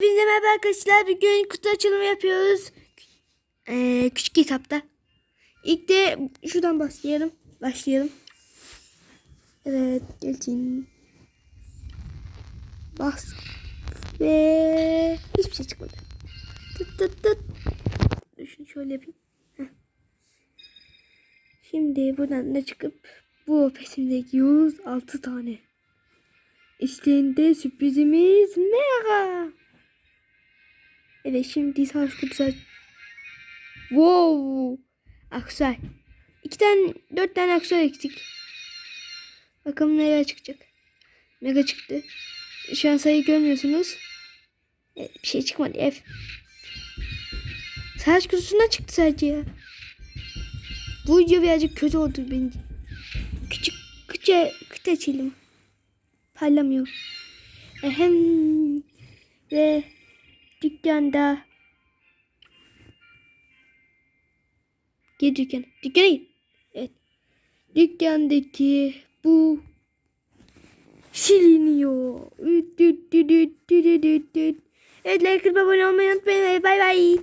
Hepinize merhaba arkadaşlar. Bugün kutu açılımı yapıyoruz. Ee, küçük kitapta. İlk de şuradan başlayalım. Başlayalım. Evet, gelin. Bas. Ve hiçbir şey çıkmadı. Tıt tıt tıt. Şunu şöyle yapayım. Şimdi buradan da çıkıp bu pesimdeki 106 tane. İşlerinde sürprizimiz mega. Evet şimdi savaş kutusu. Wow. Aksay. İki tane, dört tane aksay eksik. Bakalım neler çıkacak. Mega çıktı. Şu an sayı görmüyorsunuz. Evet, bir şey çıkmadı ev. Savaş kutusuna çıktı sadece ya. Bu video birazcık kötü oldu bence. Küçük küçük küçük açalım. Parlamıyor. Ehem. Ve dükkanda Gir dükkan. Dükkana git. Evet. Dükkandaki bu siliniyor. Evet like abone olmayı unutmayın. Bay bay.